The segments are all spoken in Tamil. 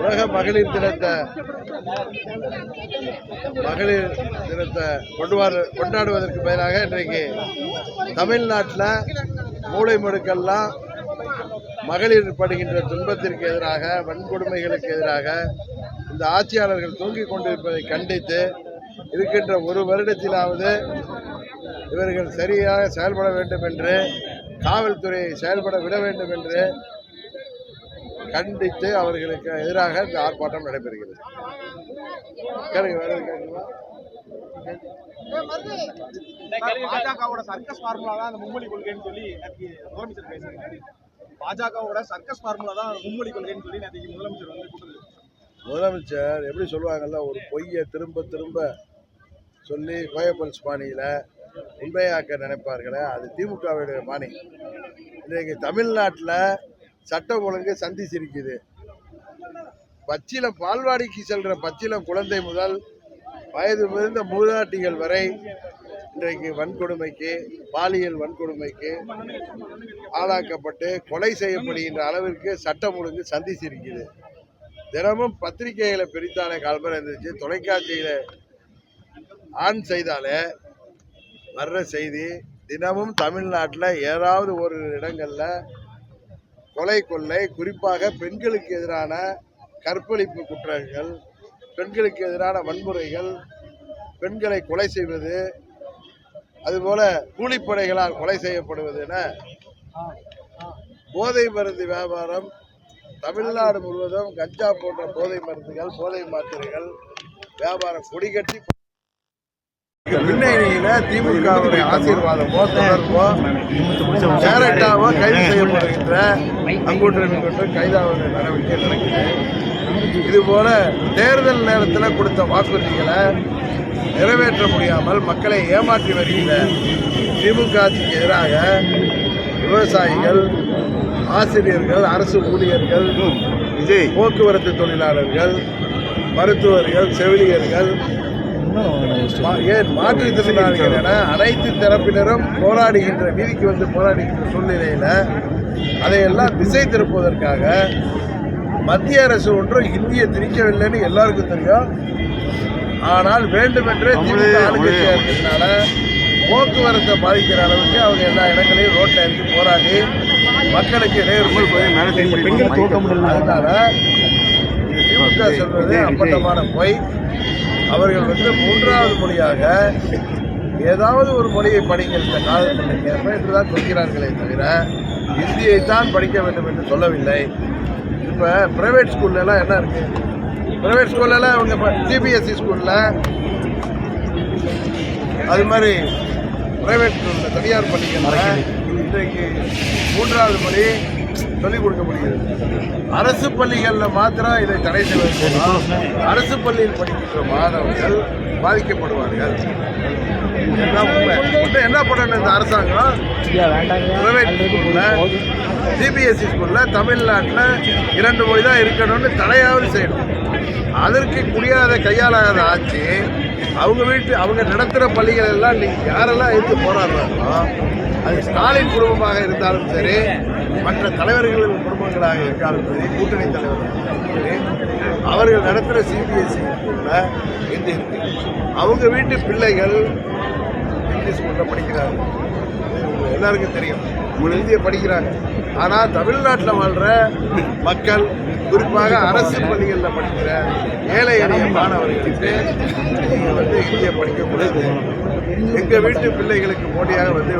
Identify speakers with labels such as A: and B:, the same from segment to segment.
A: உலக மகளிர் தினத்தை மகளிர் தினத்தை கொண்டு கொண்டாடுவதற்கு பதிலாக இன்றைக்கு தமிழ்நாட்டில் மூளை முடுக்கெல்லாம் மகளிர் படுகின்ற துன்பத்திற்கு எதிராக வன்கொடுமைகளுக்கு எதிராக இந்த ஆட்சியாளர்கள் தூங்கிக் கொண்டிருப்பதை கண்டித்து இருக்கின்ற ஒரு வருடத்திலாவது இவர்கள் சரியாக செயல்பட வேண்டும் என்று காவல்துறையை செயல்பட விட வேண்டும் என்று கண்டித்து அவர்களுக்கு எதிராக இந்த ஆர்ப்பாட்டம் நடைபெறுகிறது?
B: பாஜகவோட சர்க்கஸ் ஃபார்முலா தான் அந்த மும்மொழி கொள்கைன்னு சொல்லி முதலமைச்சர் பேசியிருக்காரு. பாஜகவோட சர்க்கஸ் ஃபார்முலா தான் மும்மொழி கொள்கைன்னு சொல்லி நேற்று முதலமைச்சர் வந்து கூட்டத்தில்
A: முதலமைச்சர் எப்படி சொல்லுவாங்கல்ல ஒரு பொய்யை திரும்ப திரும்ப சொல்லி கோயப்பல்ஸ் பாணியில் உண்மையாக்க நினைப்பார்களே அது திமுகவுடைய பாணி. இன்றைக்கு தமிழ்நாட்டில் சட்டம் ஒழுங்கு சந்தி சிரிக்குது. பச்சிலம் பால்வாடிக்கு செல்ற பச்சிலம் குழந்தை முதல் வயது முதிர்ந்த மூதாட்டிகள் வரை இன்றைக்கு வன்கொடுமைக்கு பாலியல் வன்கொடுமைக்கு ஆளாக்கப்பட்டு கொலை செய்யப்படுகின்ற அளவிற்கு சட்டம் ஒழுங்கு சந்தி சிரிக்குது. தினமும் பத்திரிகைகளை பிரித்தான கால்பரம் இருந்துச்சு தொலைக்காட்சியில் ஆன் செய்தாலே வர்ற செய்தி தினமும் தமிழ்நாட்டில் ஏதாவது ஒரு இடங்களில் கொலை கொள்ளை குறிப்பாக பெண்களுக்கு எதிரான கற்பழிப்பு குற்றங்கள் பெண்களுக்கு எதிரான வன்முறைகள் பெண்களை கொலை செய்வது அதுபோல கூலிப்படைகளால் கொலை செய்யப்படுவது என போதை மருந்து வியாபாரம் தமிழ்நாடு முழுவதும் கஞ்சா போன்ற போதை மருந்துகள் போதை மாத்திரைகள் வியாபாரம் கொடிகட்டி பின்னணியில திமுகவுடைய ஆசீர்வாதமோ தொடர்போ டேரக்டாவோ கைது செய்யப்படுகின்ற அங்கூற்று இங்குற்று கைதாவுடைய நடவடிக்கை நடக்குது. இது போல தேர்தல் நேரத்தில் கொடுத்த வாக்குறுதிகளை நிறைவேற்ற முடியாமல் மக்களை ஏமாற்றி வருகிற திமுக ஆட்சிக்கு எதிராக விவசாயிகள் ஆசிரியர்கள் அரசு ஊழியர்கள் போக்குவரத்து தொழிலாளர்கள் மருத்துவர்கள் செவிலியர்கள் ஏன் மாற்றுத்திறனாளிகள் என அனைத்து தரப்பினரும் போராடுகின்ற வீதிக்கு வந்து போராடுகின்ற சூழ்நிலையில அதையெல்லாம் திசை திருப்புவதற்காக மத்திய அரசு ஒன்றும் இந்திய திணிக்கவில்லைன்னு எல்லாருக்கும் தெரியும். ஆனால் வேண்டுமென்றே திமுக இருக்கிறதுனால போக்குவரத்தை பாதிக்கிற அளவுக்கு அவங்க எல்லா இடங்களையும் ரோட்ல இறங்கி போராடி மக்களுக்கு இடையூறு அதனால திமுக சொல்வது அப்பட்டமான பொய். அவர்கள் வந்து மூன்றாவது மொழியாக ஏதாவது ஒரு மொழியை படிங்கள் இந்த காலத்தில் என்றுதான் சொல்கிறார்களே தவிர இந்தியைத்தான் படிக்க வேண்டும் என்று சொல்லவில்லை. இப்போ பிரைவேட் ஸ்கூல்லலாம் என்ன இருக்கு? பிரைவேட் ஸ்கூல்லலாம் அவங்க சிபிஎஸ்சி ஸ்கூலில் அது மாதிரி பிரைவேட் ஸ்கூலில் தனியார் பள்ளிகளில் இன்றைக்கு மூன்றாவது மொழி சொல்லிக் கொடுக்க முடிகிறது. அரசு பள்ளிகளில் மாத்திரம் இதை தடை செய்வது மூலம் அரசு பள்ளியில் படிக்கின்ற மாணவர்கள் பாதிக்கப்படுவார்கள். என்ன பண்ணணும் இந்த அரசாங்கம்? சிபிஎஸ்சி ஸ்கூலில் தமிழ்நாட்டில் இரண்டு மொழி தான் இருக்கணும்னு தடையாவது செய்யணும். அதற்கு முடியாத கையாளாத ஆட்சி அவங்க வீட்டு அவங்க நடத்துகிற பள்ளிகள் எல்லாம் நீங்கள் யாரெல்லாம் எடுத்து போராடுறாங்களோ அது ஸ்டாலின் குடும்பமாக இருந்தாலும் சரி மற்ற தலைவர்களின் குடும்பங்களாக இருந்தாலும் சரி கூட்டணி தலைவர்கள் சரி அவர்கள் நடத்துகிற சிபிஎஸ்சி ஸ்கூலில் ஹிந்தி இருக்கு அவங்க வீட்டு பிள்ளைகள் ஹிந்தி ஸ்கூலில் படிக்கிறாங்க. எல்லாருக்கும் தெரியும். இந்திய படிக்கிறாங்க. ஆனால் தமிழ்நாட்டில் வாழ்கிற மக்கள் குறிப்பாக அரசு பள்ளிகளில் படிக்கிற ஏழை எளிய மாணவர்களுக்கு நீங்கள் வந்து இங்கே படிக்கக்கூடாது எங்கள் வீட்டு பிள்ளைகளுக்கு போட்டியாக வந்து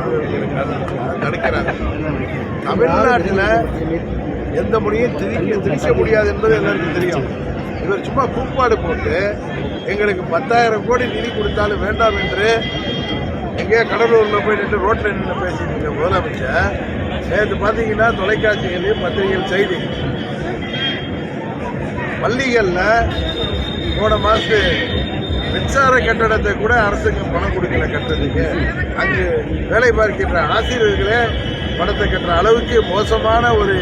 A: நடக்கிறாங்க. தமிழ்நாட்டில் எந்த மொழியும் திணிக்க திணிக்க முடியாது என்பது எல்லாருக்கும் தெரியும். இவர் சும்மா கூப்பாடு போட்டு எங்களுக்கு பத்தாயிரம் கோடி நிதி கொடுத்தாலும் வேண்டாம் என்று எங்கேயோ கடலூரில் போய் நின்று ரோட்டில் நின்று பேசிட்டு இருக்க முதலமைச்சர் நேற்று பார்த்தீங்கன்னா தொலைக்காட்சிகளையும் பத்திரிகைகள் செய்தி. பள்ளிகளில் போன மாதத்து மின்சார கட்டடத்தை கூட அரசுக்கு பணம் கொடுக்கல கட்டுறதுக்கு. அங்கு வேலை பார்க்கின்ற ஆசிரியர்களே பணத்தை கட்டுற அளவுக்கு மோசமான ஒரு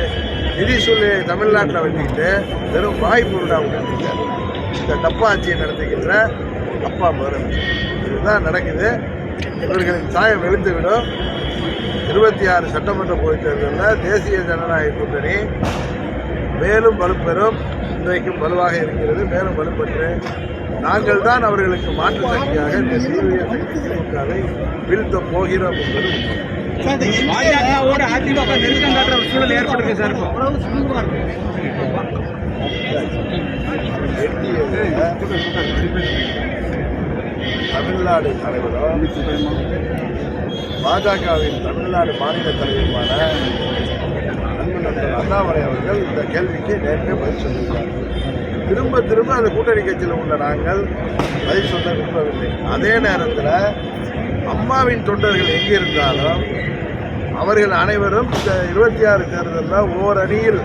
A: நிதி சூழ்நிலையை தமிழ்நாட்டில் வச்சுக்கிட்டு வெறும் வாய் பொருளாக இந்த டப்பா ஆட்சியை நடத்துகின்ற அப்பா முதலமைச்சர் இதுதான் நடக்குது. இவர்களின் சாயம் எழுந்துவிடும். விடும் இருபத்தி ஆறு சட்டமன்ற பொதுத் தேர்தலில் தேசிய ஜனநாயக கூட்டணி மேலும் வலுப்பெறும். இன்றைக்கும் வலுவாக இருக்கிறது. மேலும் வலுப்பெற்று நாங்கள் தான் அவர்களுக்கு மாற்று சக்தியாக இந்த சீரிய சக்தி திமுகவை வீழ்த்த போகிறோம் என்பது.
B: பாஜகவோட அதிமுக நெருக்கம் காட்டுற ஒரு சூழல் ஏற்பட்டிருக்கு சார் இப்போ.
A: தமிழ்நாடு தலைவரும் பாஜகவின் தமிழ்நாடு மாநில தலைவருமான அண்ணாமலை அவர்கள் இந்த கேள்விக்கு நேற்றே பதில் சொல்லியிருக்கார். திரும்ப திரும்ப அந்த கூட்டணி கட்சியில் உள்ள நாங்கள் பதில் சொல்ல விரும்பவில்லை. அதே நேரத்தில் அம்மாவின் தொண்டர்கள் எங்கே இருந்தாலும் அவர்கள் அனைவரும் இந்த இருபத்தி ஆறு தேர்தலில் ஓர் அணியில்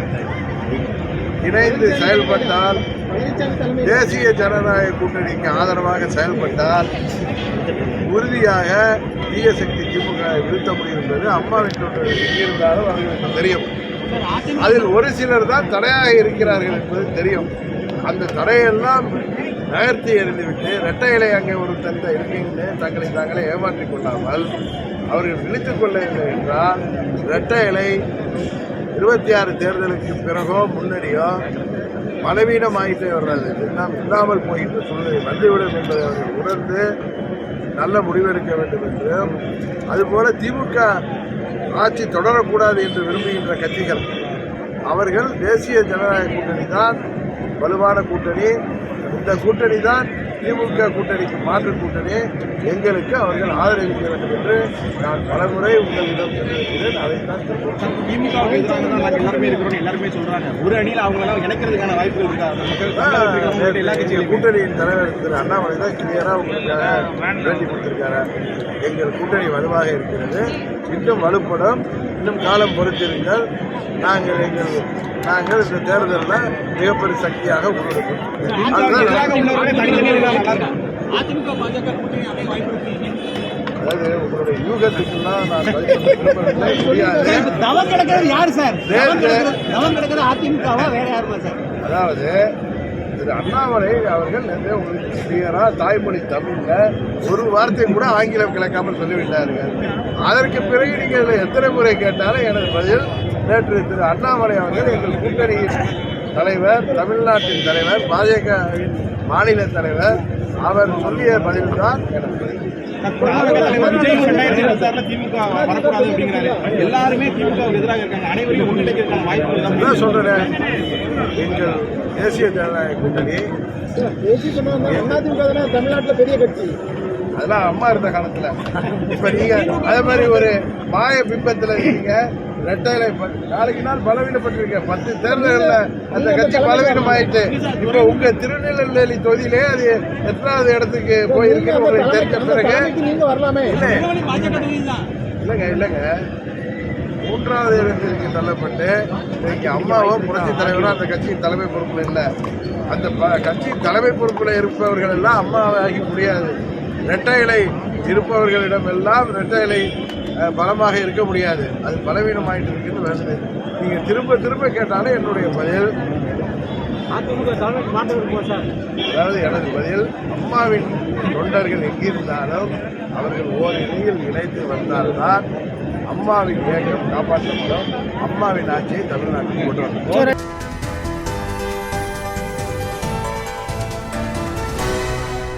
A: இணைந்து செயல்பட்டால் தேசிய ஜனநாயக கூட்டணிக்கு ஆதரவாக செயல்பட்டால் உறுதியாக தீய சக்தி திமுக வீழ்த்த முடியும் என்பது அம்மாவின் தொண்டர்கள் எங்கிருந்தாலும் அவர்களுக்கு தெரியும். அதில் ஒரு சிலர் தான் தடையாக இருக்கிறார்கள் என்பது தெரியும். அந்த தடையெல்லாம் நகர்த்தி எறிந்துவிட்டு இரட்டை இலை அங்கே ஒரு தந்த இருக்கின்றே தங்களை தாங்களே ஏமாற்றிக் கொள்ளாமல் அவர்கள் விழித்துக் கொள்ளவில்லை என்றால் இரட்டை இலை இருபத்தி ஆறு தேர்தலுக்கு பிறகோ முன்னணியோ பலவீனமாயிட்டே வர்றது. எல்லாம் இல்லாமல் போகின்ற சூழ்நிலை வந்துவிடும் என்பதை அவர்கள் உணர்ந்து நல்ல முடிவெடுக்க வேண்டும் என்றும் அதுபோல திமுக ஆட்சி தொடரக்கூடாது என்று விரும்புகின்ற கட்சிகள் அவர்கள் தேசிய ஜனநாயக கூட்டணி தான் வலுவான கூட்டணி. இந்த கூட்டணி தான் திமுக கூட்டணிக்கு மாற்று கூட்டணி எங்களுக்கு அவர்கள் ஆதரவிக்க வேண்டும் என்று நான் பலமுறை உங்களிடம்.
B: திமுகவுக்கு எதிராக தான் நாங்க எல்லாருமே இருக்கிறோம் சொல்றாங்க. ஒரு அணியில் இணைக்கிறதுக்கான வாய்ப்புகள் இருக்கா?
A: கூட்டணியின் தலைவர் திரு அண்ணாமலை தான் கிளியரா உங்களுக்காக பேட்டி கொடுத்திருக்காரு. எங்கள் கூட்டணி வலுவாக இருக்கிறது. இன்னும் வலுப்படும். இன்னும் காலம் பொறுத்திருங்கள். நாங்கள் எங்கள் நாங்கள் இந்த தேர்தலில் மிகப்பெரிய சக்தியாக உருவெடுப்போம்
B: இருக்கும்
A: அதாவது உங்களுடைய நான்
C: தவம் கிடக்கிறது யாரு சார்? தவம்
A: நேத்து-
C: கிடக்கிறது தவம் கிடக்கிறது அதிமுகவா வேற யாருமா சார்?
A: அதாவது திரு அண்ணாமலை அவர்கள் உங்களுக்கு கிளியரா தாய்மொழி தமிழ்ல ஒரு வார்த்தை கூட ஆங்கிலம் கிளக்காமல் சொல்லிவிட்டார்கள் அதற்கு பிறகு நீங்கள் எத்தனை முறை கேட்டாலும் எனது பதில் நேற்று திரு அண்ணாமலை அவர்கள் எங்கள் கூட்டணியின் தலைவர் தமிழ்நாட்டின் தலைவர் பாஜகவின் மாநில தலைவர் அவர் சொல்லிய பதில் தான்
B: அப்படிங்கிறாரு. எல்லாருமே திமுகவுக்கு எதிராக இருக்காங்க. அனைவரையும் தான்
A: அதான் சொல்றேன். எங்கள் தேசிய ஜனநாயக கூட்டணி.
C: தமிழ்நாட்டுல பெரிய கட்சி.
A: அதெல்லாம் அம்மா இருந்த காலத்துல. இப்ப நீங்க அதே மாதிரி ஒரு மாய பிம்பத்துல இருக்கீங்க. ரெட்டையில நாளைக்கு நாள் பலவீனப்பட்டிருக்க பத்து தேர்தல்கள்ல அந்த கட்சி பலவீனம் ஆயிட்டு இப்ப உங்க திருநெல்வேலி தொகுதியிலே அது எத்தனாவது இடத்துக்கு போயிருக்கு உங்களுக்கு தெரிஞ்ச பிறகு
C: நீங்க வரலாமே.
A: இல்லை. இல்லைங்க இல்லைங்க. மூன்றாவது இடத்திற்கு தள்ளப்பட்டு இன்னைக்கு அம்மாவோ புரட்சி தலைவரோ அந்த கட்சியின் தலைமை பொறுப்பில் இல்லை. அந்த ப- கட்சியின் தலைமை பொறுப்பில் இருப்பவர்கள் எல்லாம் அம்மாவை ஆகி முடியாது. இரட்டை இலை இருப்பவர்களிடம் எல்லாம் இரட்டை இலை பலமாக இருக்க முடியாது. அது பலவீனமாயிட்டு இருக்குன்னு வருது நீங்கள் திரும்ப திரும்ப கேட்டாலும் என்னுடைய பதில்.
C: அதிமுக தலைமைக்கு மாற்றம் இருக்குமா சார்
A: அதாவது எனது பதில் அம்மாவின் தொண்டர்கள் எங்கிருந்தாலும் அவர்கள் ஓர் இணையில் இணைத்து வந்தால்தான் அம்மாவின் இயக்கம் காப்பாற்றப்படும். அம்மாவின் ஆட்சியை தமிழ்நாட்டில் கொண்டு வரும்